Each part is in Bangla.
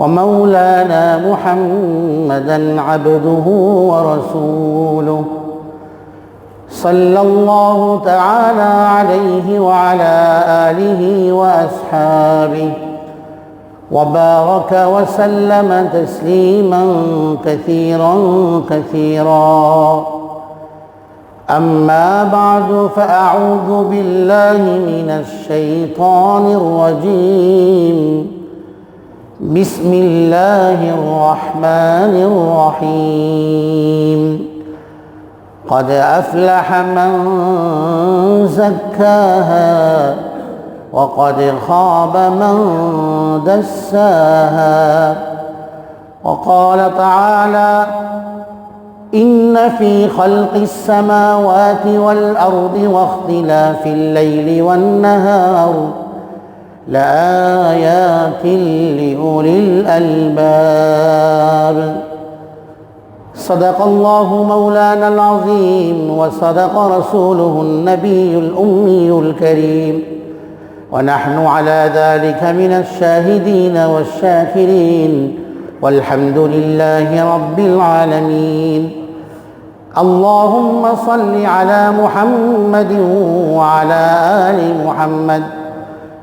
ومولانا محمدا عبده ورسوله. صلى الله تعالى عليه وعلى آله وأصحابه وبارك وسلم تسليما كثيرا كثيرا. أما بعد فأعوذ بالله من الشيطان الرجيم. بسم الله الرحمن الرحيم قد افلح من زكاها وقد خاب من دساها وقال تعالى ان في خلق السماوات والارض واختلاف الليل والنهار لآيات لأولي الألباب. صدق الله مولانا العظيم وصدق رسوله النبي الأمي الكريم. ونحن على ذلك من الشاهدين والشاكرين. والحمد لله رب العالمين. اللهم صل على محمد وعلى آل محمد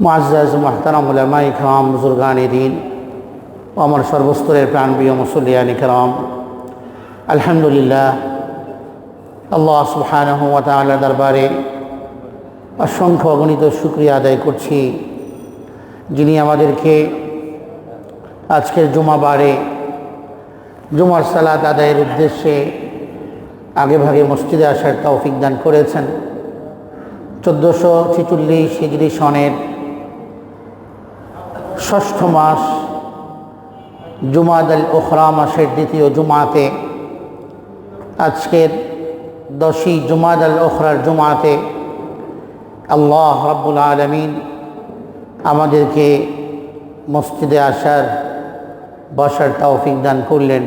মুআজ্জাজ মোহতারাম উলামাই খাম বুজুর্গানি দিন ও আমার সর্বস্তরের প্রাণপ্রিয় মুসল্লিয়ানি কালাম আলহামদুলিল্লাহ আল্লাহ সুবহানাহ ওয়া দরবারে অসংখ্য অগণিত শুক্রিয়া আদায় করছি যিনি আমাদেরকে আজকের জুমাবারে জুমার সালাত আদায়ের উদ্দেশ্যে আগে ভাগে মসজিদে আসার তৌফিক দান করেছেন চোদ্দোশো ছিচল্লিশ হিজরি সনের ষষ্ঠ মাস জুমাদ আল ওখরা মাসের দ্বিতীয় জুমাতে, আজকের দশই জুমাদ আল ওখরার জুমাতে আল্লাহ রাব্বুল আলমিন আমাদেরকে মসজিদে আসার, বসার তৌফিক দান করলেন।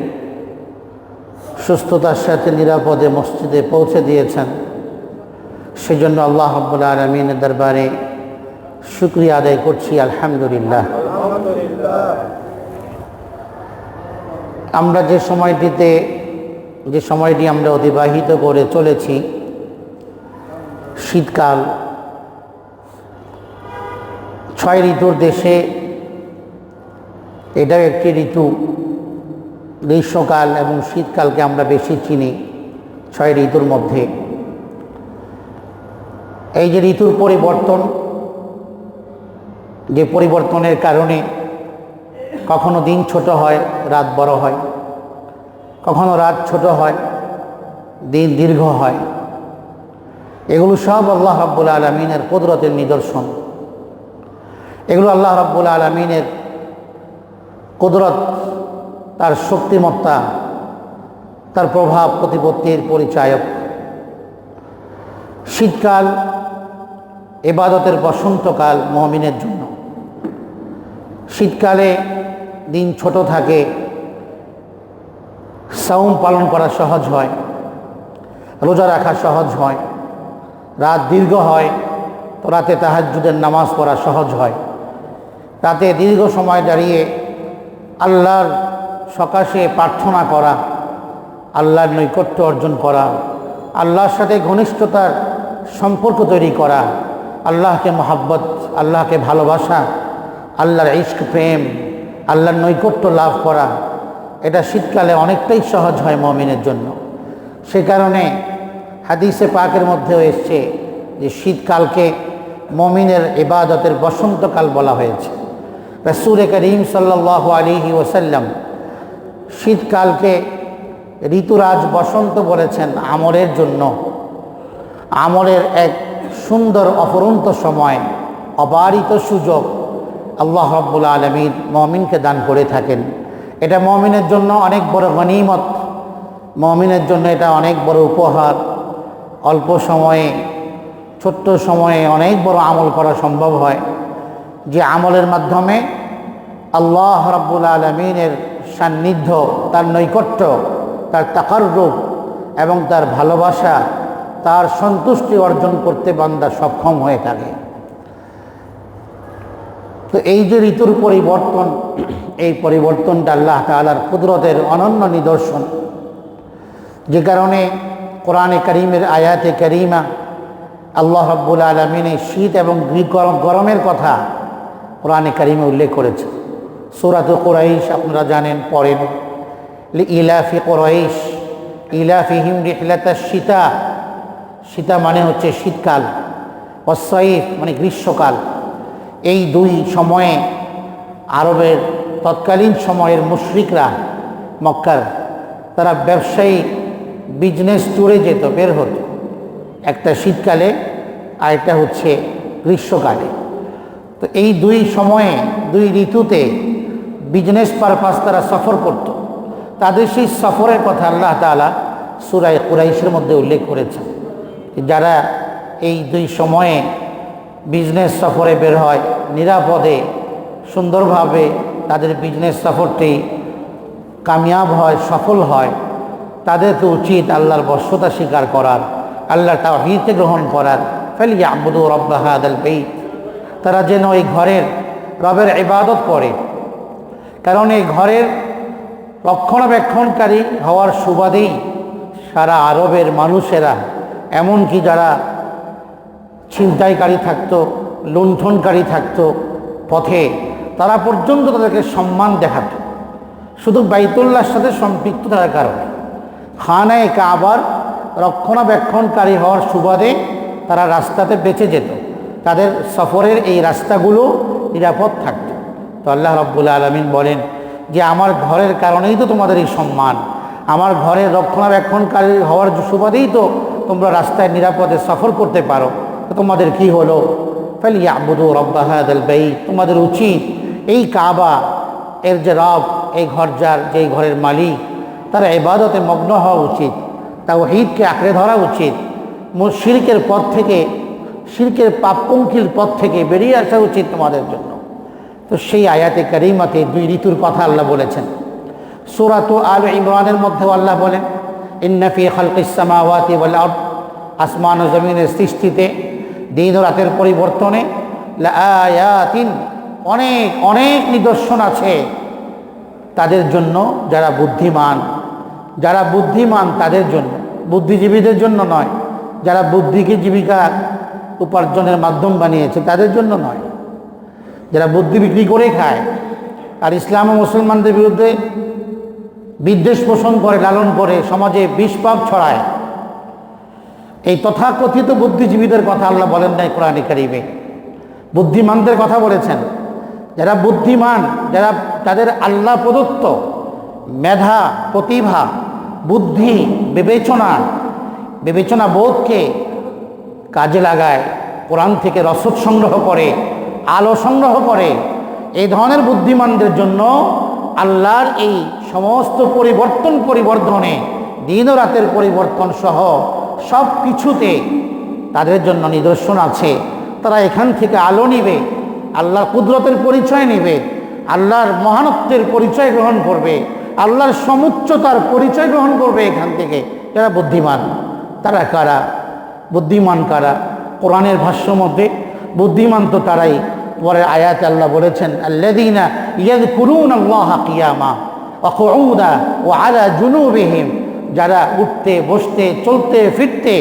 সুস্থতার সাথে নিরাপদে মসজিদে পৌঁছে দিয়েছেন। সেজন্য আল্লাহ রাব্বুল আলমিনের দরবারে শুক্রিয়া আদায় করছি, আলহামদুলিল্লাহ। আমরা যে সময়টিতে, যে সময়টি আমরা অতিবাহিত করে চলেছি, শীতকাল, ছয় ঋতুর দেশে, এটাও একটি ঋতু, গ্রীষ্মকাল এবং শীতকালকে আমরা বেশি চিনি ছয় ঋতুর মধ্যে। এই যে ঋতুর পরিবর্তন, যে পরিবর্তনের কারণে কখনো দিন ছোট হয়, রাত বড় হয়। কখনো রাত ছোট হয়, দিন দীর্ঘ হয়। এগুলো সব আল্লাহ রাব্বুল আলমিনের কুদরতের নিদর্শন। এগুলো আল্লাহ রাব্বুল আলমিনের কুদরত, তার শক্তিমত্তা, তার প্রভাব, প্রতিপত্তির পরিচায়ক। শীতকাল, এবাদতের বসন্তকাল মহমিনের জন্য। শীতকালে দিন ছোট থাকে সাউম পালন করা সহজ হয়, রোজা রাখা সহজ হয়, রাত দীর্ঘ হয়, তো রাতে তাহাজ্জুদের নামাজ পড়া সহজ হয়। রাতে দীর্ঘ সময় দাঁড়িয়ে আল্লাহর সকাশে প্রার্থনা করা, আল্লাহর নৈকট্য অর্জন করা, আল্লাহর সাথে ঘনিষ্ঠতার সম্পর্ক তৈরি করা, আল্লাহকে মহাব্বত, আল্লাহকে ভালোবাসা, আল্লাহর ইস্ক প্রেম আল্লাহর নৈকট্য লাভ করা, এটা শীতকালে অনেকটাই সহজ হয় মমিনের জন্য। সে কারণে হাদিসে পাকের মধ্যেও এসছে যে শীতকালকে মমিনের ইবাদতের বসন্তকাল বলা হয়েছে। রসুল করিম সাল্লাহ আলিহি ওসাল্লাম শীতকালকে ঋতুরাজ বসন্ত বলেছেন আমরের জন্য। আমরের এক সুন্দর অপরন্ত সময়, অবারিত সুযোগ আল্লাহ রব্বুল আলমীর মমিনকে দান করে থাকেন। এটা মমিনের জন্য অনেক বড় গনিমত মমিনের জন্য এটা অনেক বড় উপহার। অল্প সময়ে, ছোট্ট সময়ে অনেক বড় আমল করা সম্ভব হয়। যে আমলের মাধ্যমে আল্লাহ রব্বুল আলমিনের সান্নিধ্য, তার নৈকট্য, তার তাকাররূপ এবং তার ভালোবাসা, তার সন্তুষ্টি অর্জন করতে বান্দা সক্ষম হয়ে থাকে। তো এই যে ঋতুর পরিবর্তন, এই পরিবর্তনটা আল্লাহ তালার কুদরতের অনন্য নিদর্শন। যে কারণে কোরআনে করিমের, আয়াতে করিমা, আল্লাহ রব্বুল আলমিনে শীত এবং গরম, গরমের কথা কোরআনে করিমে উল্লেখ করেছে সুরাত কোরাইশ আপনারা জানেন, পড়েন। ইলাফি কোরাইশ ইলাফি হিম রিহলাতা সীতা সীতা মানে হচ্ছে শীতকাল। অসইফ মানে গ্রীষ্মকাল। এই দুই সময়ে আরবের তৎকালীন সময়ের মুশ্রিকরা মক্কার তারা ব্যবসায়ী বিজনেস ট্যুরে যেত, বের হতো। একটা শীতকালে আর একটা হচ্ছে গ্রীষ্মকালে। তো এই দুই সময়ে, দুই ঋতুতে বিজনেস পারপাস তারা সফর করত। তাদের সেই সফরের কথা আল্লাহ তালা সুরাই কুরাইশের মধ্যে উল্লেখ করেছেন যারা এই দুই সময়ে বিজনেস সফরে বের হয়, নিরাপদে, সুন্দরভাবে তাদের বিজনেস সফরটি কামিয়াব হয়, সফল হয় তাদের তো উচিত আল্লাহর বর্ষতা স্বীকার করার আল্লাহ তাহিদকে গ্রহণ করার। ফেলি আব্বুদু রব্বাহাদ আল তারা যেন এই ঘরের রবের ইবাদত করে। কারণ এই ঘরের রক্ষণাবেক্ষণকারী হওয়ার সুবাদেই সারা আরবের মানুষেরা এমনকি যারা ছিনতাইকারী থাকতো, লুণ্ঠনকারী থাকতো পথে, তারা পর্যন্ত তাদেরকে সম্মান দেখাত। শুধু বাইতুল্লাহর সাথে সম্পৃক্ত থাকার কারণে। খানায় কাবার রক্ষণাবেক্ষণকারী হওয়ার সুবাদে তারা রাস্তাতে বেঁচে যেত। তাদের সফরের এই রাস্তাগুলো নিরাপদ থাকত। তো আল্লাহ রব্বুল আলমিন বলেন যে, আমার ঘরের কারণেই তো তোমাদের এই সম্মান। আমার ঘরের রক্ষণাবেক্ষণকারী হওয়ার সুবাদেই তো তোমরা রাস্তায় নিরাপদে সফর করতে পারো। তোমাদের কি হলো? ফেলি আবুদু রব্বাহাদ বেই তোমাদের উচিত এই কাবা, এর যে রব, এই ঘর যার, যেই ঘরের মালিক, তারা এবাদতে মগ্ন হওয়া উচিত তাও ঈদকে আঁকড়ে ধরা উচিত শিরকের পথ থেকে, শিরকের পাপপঙ্কির পথ থেকে বেরিয়ে আসা উচিত তোমাদের জন্য। তো সেই আয়াতে কারিমাতে দুই ঋতুর কথা আল্লাহ বলেছেন। সুরাত আল ইমরানের মধ্যেও আল্লাহ বলেন ইন্নাফি খালকিসামাওয়াতি বলে আসমান ও জমিনের সৃষ্টিতে দিন ও রাতের পরিবর্তনে আয়াতিন অনেক অনেক নিদর্শন আছে তাদের জন্য যারা বুদ্ধিমান। যারা বুদ্ধিমান তাদের জন্য, বুদ্ধিজীবীদের জন্য নয়, যারা বুদ্ধিকে জীবিকা উপার্জনের মাধ্যম বানিয়েছে তাদের জন্য নয়। যারা বুদ্ধি বিক্রি করে খায়, আর ইসলাম ও মুসলমানদের বিরুদ্ধে বিদ্বেষ পোষণ করে, লালন করে, সমাজে বিষপাপ ছড়ায় এই তথাকথিত বুদ্ধিজীবীদের কথা আল্লাহ বলেন নাই কোরআন কারিমে। বুদ্ধিমানদের কথা বলেছেন। যারা বুদ্ধিমান, যারা তাদের আল্লাহ প্রদত্ত মেধা, প্রতিভা, বুদ্ধি, বিবেচনা বিবেচনা বোধকে কাজে লাগায়, কোরআন থেকে রসদ সংগ্রহ করে, আলো সংগ্রহ করে, এই ধরনের বুদ্ধিমানদের জন্য আল্লাহর এই সমস্ত পরিবর্তন, পরিবর্ধনে দিন রাতের পরিবর্তন সহ সব কিছুতে তাদের জন্য নিদর্শন আছে। তারা এখান থেকে আলো নিবে, আল্লাহর কুদরতের পরিচয় নেবে, আল্লাহর মহানত্বের পরিচয় গ্রহণ করবে, আল্লাহর সমুচ্চতার পরিচয় গ্রহণ করবে এখান থেকে। যারা বুদ্ধিমান, তারা কারা? বুদ্ধিমান কারা? কোরআনের ভাষ্য মধ্যে, বুদ্ধিমান তো তারাই। পরে আয়াত আল্লাহ বলেছেন আল্লাদিনা ইয়াদ করুন আল্লাহ কিয়ামা অকৌদা ও আলা জুনুবিহীন যারা উঠতে, বসতে, চলতে, ফিরতে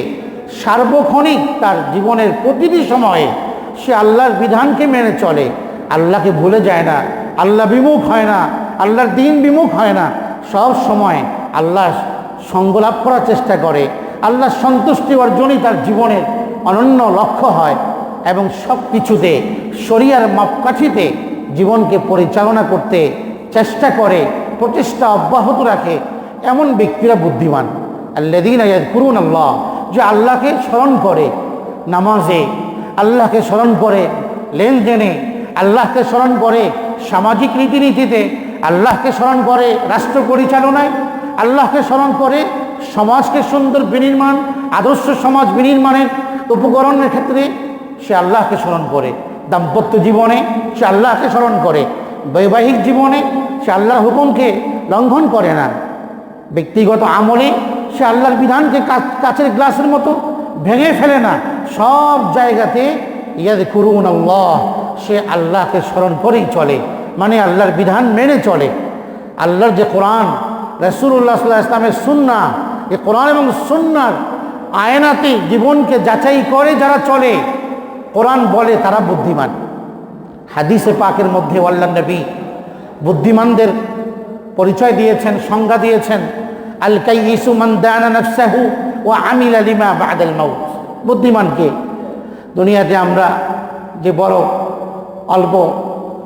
সার্বক্ষণিক তার জীবনের প্রতিটি সময়ে সে আল্লাহর বিধানকে মেনে চলে। আল্লাহকে ভুলে যায় না, আল্লাহ বিমুখ হয় না, আল্লাহর দিন বিমুখ হয় না। সব সময় আল্লাহ সঙ্গ লাভ করার চেষ্টা করে। আল্লাহ সন্তুষ্টি অর্জনই তার জীবনের অনন্য লক্ষ্য হয় এবং সব কিছুতে, শরিয়ার মাপকাঠিতে জীবনকে পরিচালনা করতে চেষ্টা করে, প্রচেষ্টা অব্যাহত রাখে। এমন ব্যক্তিরা বুদ্ধিমান। আল্লাদিন করুন আল্লাহ, যে আল্লাহকে স্মরণ করে নামাজে, আল্লাহকে স্মরণ করে লেনদেনে, আল্লাহকে স্মরণ করে সামাজিক রীতিনীতিতে, আল্লাহকে স্মরণ করে রাষ্ট্র পরিচালনায়, আল্লাহকে স্মরণ করে সমাজকে সুন্দর বিনির্মাণ, আদর্শ সমাজ বিনির্মাণের উপকরণের ক্ষেত্রে সে আল্লাহকে স্মরণ করে। দাম্পত্য জীবনে সে আল্লাহকে স্মরণ করে। বৈবাহিক জীবনে সে আল্লাহর হুকুমকে লঙ্ঘন করে না। ব্যক্তিগত আমলে সে আল্লাহর বিধানকে কাচের গ্লাসের মতো ভেঙে ফেলে না। সব জায়গাতে ইয়াদ করুন আল্লাহ সে আল্লাহকে স্মরণ করেই চলে। মানে আল্লাহর বিধান মেনে চলে। আল্লাহর যে কোরআন রসুল্লাহ সাল্লাহ ইসলামের সুন্না এই কোরআন এবং সুন্নার আয়নাতে জীবনকে যাচাই করে যারা চলে, কোরআন বলে তারা বুদ্ধিমান। হাদিসে পাকের মধ্যে আল্লাহ নবী, বুদ্ধিমানদের পরিচয় দিয়েছেন, সংজ্ঞা দিয়েছেন। আল কাইসু মান ও আমিল আলিমা বাদাল মাউত। বুদ্ধিমানকে দুনিয়াতে আমরা যে বড়, অল্প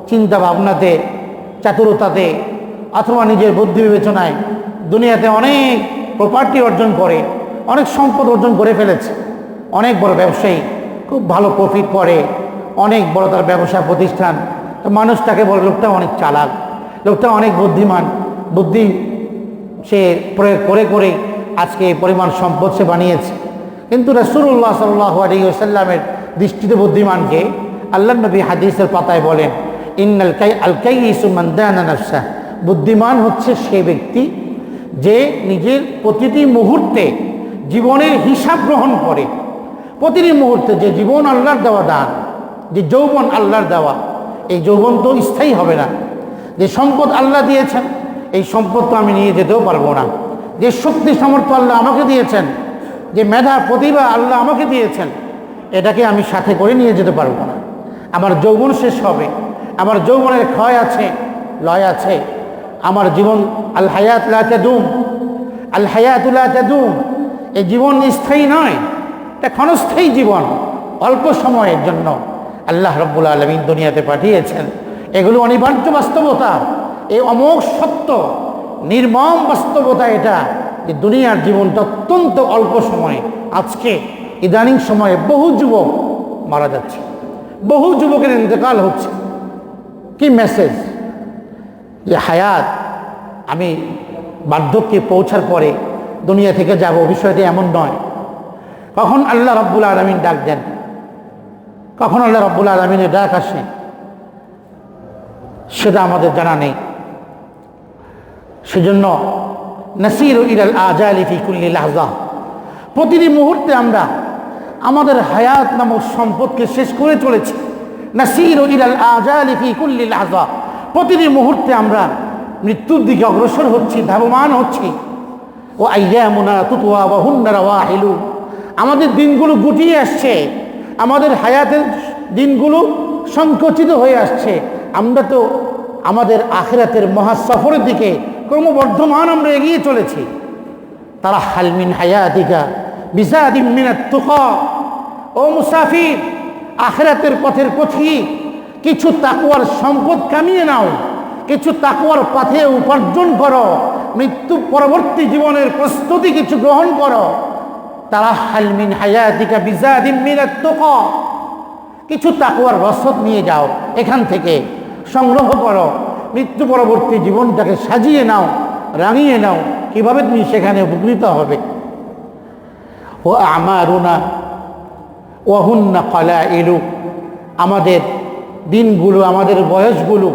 চিন্তা ভাবনাতে চাতুরতাতে অথবা নিজের বুদ্ধি বিবেচনায় দুনিয়াতে অনেক প্রপার্টি অর্জন করে, অনেক সম্পদ অর্জন করে ফেলেছে। অনেক বড় ব্যবসায়ী খুব ভালো প্রফিট করে, অনেক বড় তার ব্যবসা প্রতিষ্ঠান। তো মানুষ তাকে বলে লোকটা অনেক চালাক। লোকটা অনেক বুদ্ধিমান। বুদ্ধি সে প্রয়োগ করে করে আজকে পরিমাণ সম্পদ সে বানিয়েছে। কিন্তু রসুল্লাহ সাল্লাহ আলিয়াল্লামের দৃষ্টিতে বুদ্ধিমানকে আল্লাহ নবী হাদিসের পাতায় বলেন, ইন্নাল কাই, আল কাই ইসুমান্দানফসা বুদ্ধিমান হচ্ছে সে ব্যক্তি যে নিজের প্রতিটি মুহূর্তে জীবনের হিসাব গ্রহণ করে। প্রতিটি মুহূর্তে যে জীবন আল্লাহর দেওয়া দান, যে যৌবন আল্লাহর দেওয়া, এই যৌবন তো স্থায়ী হবে না। যে সম্পদ আল্লাহ দিয়েছেন, এই সম্পদ তো আমি নিয়ে যেতেও পারব না। যে শক্তি সামর্থ্য আল্লাহ আমাকে দিয়েছেন, যে মেধা, প্রতিভা আল্লাহ আমাকে দিয়েছেন, এটাকে আমি সাথে করে নিয়ে যেতে পারব না। আমার যৌবন শেষ হবে, আমার যৌবনের ক্ষয় আছে, লয় আছে, আমার জীবন আল হায়াত লা তাদুম, আল হায়াতুল্লাহ তাদুম, এই জীবন স্থায়ী নয়, এটা ক্ষণস্থায়ী জীবন, অল্প সময়ের জন্য আল্লাহ রব্বুল আলমিন দুনিয়াতে পাঠিয়েছেন। এগুলো অনিবার্য বাস্তবতা। এই অমোঘ সত্য, নির্মম বাস্তবতা এটা যে দুনিয়ার জীবনটা অত্যন্ত অল্প সময়ে, আজকে ইদানিং সময়ে বহু যুবক মারা যাচ্ছে। বহু যুবকের ইন্তেকাল হচ্ছে। কি মেসেজ যে হায়াত, আমি বার্ধক্যে পৌঁছার পরে দুনিয়া থেকে যাব, বিষয়টি এমন নয়। কখন আল্লাহ রব্বুল আলমিন ডাক দেন? কখন আল্লাহ রব্বুল আলমিনের ডাক আসে? সেটা আমাদের জানা নেই। সেজন্য নাসির ইরাল আজালি ফি কুল্লি লাহজা। প্রতিটি মুহূর্তে আমরা আমাদের হায়াত নামক সম্পদকে শেষ করে চলেছি। নাসির ইরাল আজালি ফি কুল্লি লাহজা। প্রতিটি মুহূর্তে আমরা মৃত্যুর দিকে অগ্রসর হচ্ছি, ধাবমান হচ্ছি। ও আইয়ামুনা তুতুয়া বা হুন্নারা ওয়াহিলু আমাদের দিনগুলো গুটিয়ে আসছে। আমাদের হায়াতের দিনগুলো সংকুচিত হয়ে আসছে। আমরা তো আমাদের আখেরাতের মহাসফরের দিকে ক্রমবর্ধমান আমরা এগিয়ে চলেছি। তারা হালমিন হায়াতিকা বিসাদিম মিনাত তুকা ও মুসাফির, আখেরাতের পথের পথি, কিছু তাকুয়ার সম্পদ কামিয়ে নাও, কিছু তাকুয়ার পথে উপার্জন করো, মৃত্যু পরবর্তী জীবনের প্রস্তুতি কিছু গ্রহণ করো। তারা হালমিন হায়াতিকা বিজাদিম মিনাত তুকা কিছু তাকুয়ার রসদ নিয়ে যাও এখান থেকে। সংগ্রহ করো মৃত্যু পরবর্তী জীবনটাকে সাজিয়ে নাও রাঙিয়ে নাও কিভাবে তুমি সেখানে উপকৃত হবে ও আমারুনা ওহুন্না কলা এলু আমাদের দিনগুলো আমাদের বয়সগুলো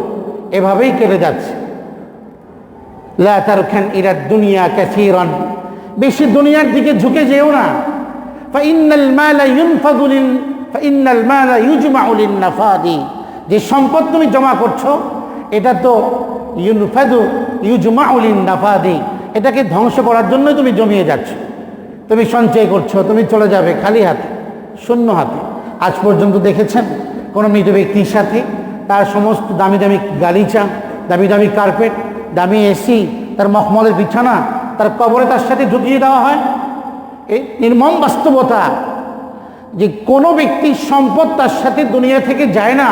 এভাবেই কেটে যাচ্ছে লা তারখান ইরা দুনিয়া ক্যাথিরন বেশি দুনিয়ার দিকে ঝুঁকে যেও না فإن المال ينفض لل فإن المال يجمع للنفاد যে সম্পদ তুমি জমা করছ, এটা তো ইউনফাদু ইউজমাউলিন নাফাদি এটাকে ধ্বংস করার জন্য তুমি জমিয়ে যাচ্ছ। তুমি সঞ্চয় করছ, তুমি চলে যাবে খালি হাতে, শূন্য হাতে। আজ পর্যন্ত দেখেছেন কোনো মৃত ব্যক্তির সাথে তার সমস্ত দামি দামি গালিচা, দামি দামি কার্পেট, দামি এসি, তার মখমলের বিছানা, তার কবরে তার সাথে ঢুকিয়ে দেওয়া হয়? এই নির্মম বাস্তবতা যে কোনো ব্যক্তির সম্পদ তার সাথে দুনিয়া থেকে যায় না।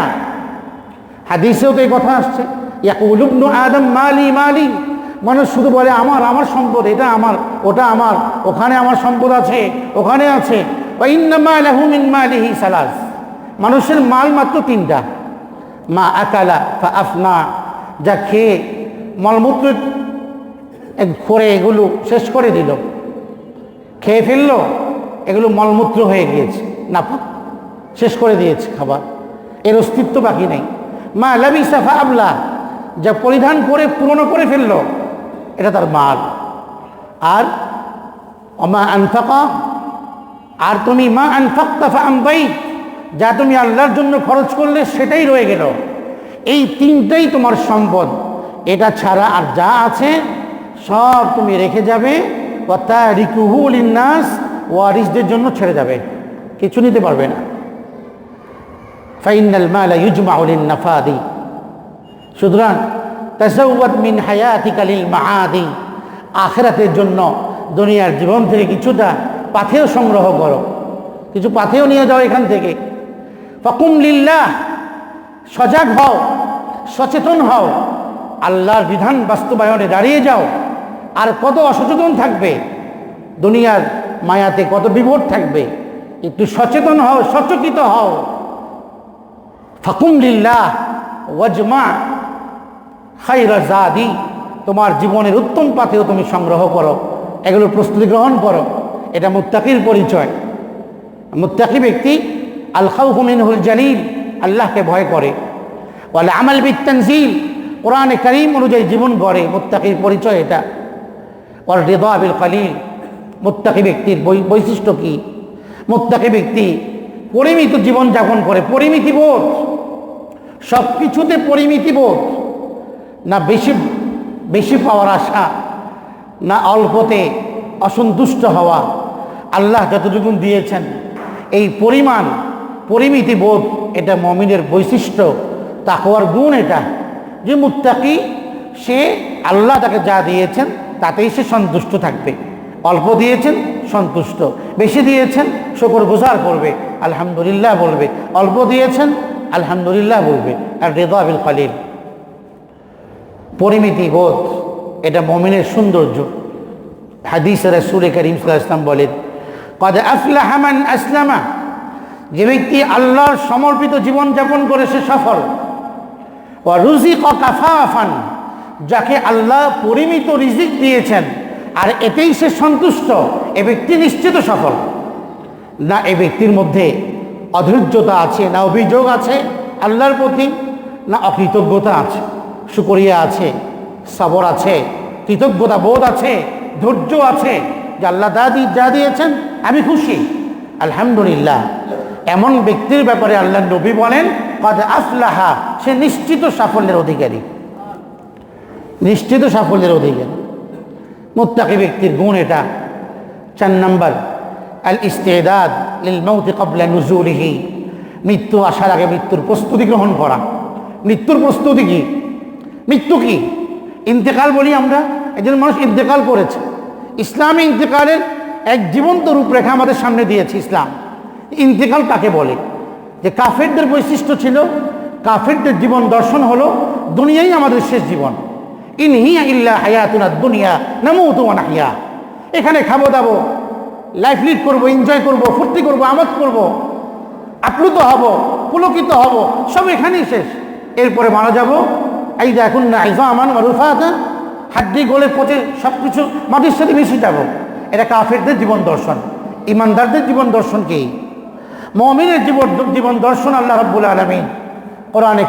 হাদিসেও তো এই কথা আসছে। ইয়াকুলুবনু আদম মালি মালি। মানুষ শুধু বলে, আমার আমার সম্পদ, এটা আমার, ওটা আমার, ওখানে আমার সম্পদ আছে, ওখানে আছে। সালাস। মানুষের মাল মাত্র তিনটা। মা আকালা ফা আফনা। যা খেয়ে মলমূত্র করে এগুলো শেষ করে দিল। খেয়ে ফেলল, এগুলো মলমূত্র হয়ে গিয়েছে। নাপাক। শেষ করে দিয়েছে খাবার। এর অস্তিত্ব বাকি নেই। মা লাবি সাফা আবলা, যা পরিধান করে, পুরনো করে ফেলল, এটা তার মাল। আর অমা আনফাকা, আর তুমি মা আনফাক্তাফা আমবাই যা তুমি আল্লাহর জন্য খরচ করলে সেটাই রয়ে গেল। এই তিনটাই তোমার সম্পদ। এটা ছাড়া আর যা আছে, সব তুমি রেখে যাবে। অর্থা রিকুহুল ইন্নাস ওয়ারিসদের জন্য ছেড়ে যাবে। কিছু নিতে পারবে না। ফাইনাল মালা ইউজমাউলিন নাফাদি সুতরাং তাসাউবাত মিন হায়াতিকালিল মাহাদি আখেরাতের জন্য দুনিয়ার জীবন থেকে কিছুটা পাথেও সংগ্রহ করো। কিছু পাথেও নিয়ে যাও এখান থেকে। ফকুম লিল্লাহ, সজাগ হও, সচেতন হও, আল্লাহর বিধান বাস্তবায়নে দাঁড়িয়ে যাও। আর কত অসচেতন থাকবে? দুনিয়ার মায়াতে কত বিভোর থাকবে? একটু সচেতন হও, সচকিত হও। ফাকুম লিল্লাহ, ওয়াজমা খাইরা জাদি, তোমার জীবনের উত্তম পাথেও তুমি সংগ্রহ করো, এগুলো প্রস্তুতি গ্রহণ করো, এটা মুত্তাকির পরিচয়। মুত্তাকি ব্যক্তি আল খাউফুমিনহুল জালিল, আল্লাহকে ভয় করে। বলে আমাল বিত্তানজিল, কোরআনে করিম অনুযায়ী জীবন গড়ে, মুত্তাকির পরিচয় এটা। ওর রেদা আবিল কালিল, মুত্তাকি ব্যক্তির বৈশিষ্ট্য কি? মুত্তাকি ব্যক্তি পরিমিত জীবন যাপন করে, পরিমিতি বোধ। সব কিছুতে পরিমিতি বোধ। না বেশি বেশি পাওয়ার আশা, না অল্পতে অসন্তুষ্ট হওয়া। আল্লাহ যতটুকু দিয়েছেন, এই পরিমাণ, পরিমিতি বোধ, এটা মমিনের বৈশিষ্ট্য, তাকওয়ার গুণ এটা। যে মুত্তাকি, সে আল্লাহ তাকে যা দিয়েছেন, তাতেই সে সন্তুষ্ট থাকবে। অল্প দিয়েছেন, সন্তুষ্ট। বেশি দিয়েছেন, শকর গুজার করবে, আলহামদুলিল্লাহ বলবে। অল্প দিয়েছেন আলহামদুলিল্লাহ বলবে, আর রেদা আবিল খালিল। পরিমিতি বোধ, এটা মমিনের সৌন্দর্য। হাদিস রাসূল করিম ইসলাম বলেন, কদ আফলাহা মান আসলামা যে ব্যক্তি আল্লাহর সমর্পিত জীবনযাপন করে সে সফল। ও রুজিক কাফাফান যাকে আল্লাহ পরিমিত রিজিক দিয়েছেন, আর এতেই সে সন্তুষ্ট, এ ব্যক্তি নিশ্চিত সফল। না, এ ব্যক্তির মধ্যে অধৈর্যতা আছে, না অভিযোগ আছে, আল্লাহর প্রতি, না অকৃতজ্ঞতা আছে, সুকরিয়া আছে, সবর আছে, কৃতজ্ঞতা বোধ আছে, ধৈর্য আছে, যে আল্লাহ দা যা দিয়েছেন, আমি খুশি। আলহামদুলিল্লাহ। এমন ব্যক্তির ব্যাপারে আল্লাহ নবী বলেন, কদ আফলাহা সে নিশ্চিত সাফল্যের অধিকারী। নিশ্চিত সাফল্যের অধিকারী। মুত্তাকি ব্যক্তির গুণ এটা। চার নম্বর আল ইস্তেদাদ লিল মৌতি কবলা নুজুরিহি মৃত্যু আসার আগে মৃত্যুর প্রস্তুতি গ্রহণ করা। মৃত্যুর প্রস্তুতি কি? মৃত্যু কি? ইন্তেকাল বলি আমরা, একজন মানুষ ইন্তেকাল করেছে। ইসলামী ইন্তেকালের এক জীবন্ত রূপরেখা আমাদের সামনে দিয়েছে ইসলাম। ইন্তেকাল কাকে বলে? যে কাফেরদের বৈশিষ্ট্য ছিল, কাফেরদের জীবন দর্শন হলো দুনিয়াই আমাদের শেষ জীবন। ইন হিয়া ইল্লা হায়াতুনা দুনিয়া ওয়া নাহিয়া এখানে খাব দাবো লাইফ লিড করব এনজয় করব, ফুর্তি করব, আমোদ করব, আপ্লুত হব, পুলকিত হব, সব এখানেই শেষ। এরপরে মারা যাব। এই যে এখন না, আইজা আমান রুফাত, হাড্ডি, গোলে পচে সব কিছু মাটির সাথে মিশে যাব। এটা কাফেরদের জীবন দর্শন। ইমানদারদের জীবন দর্শন কি? মমিনের জীবন জীবন দর্শন আল্লাহ রব্বুল আলমিন কোরআনে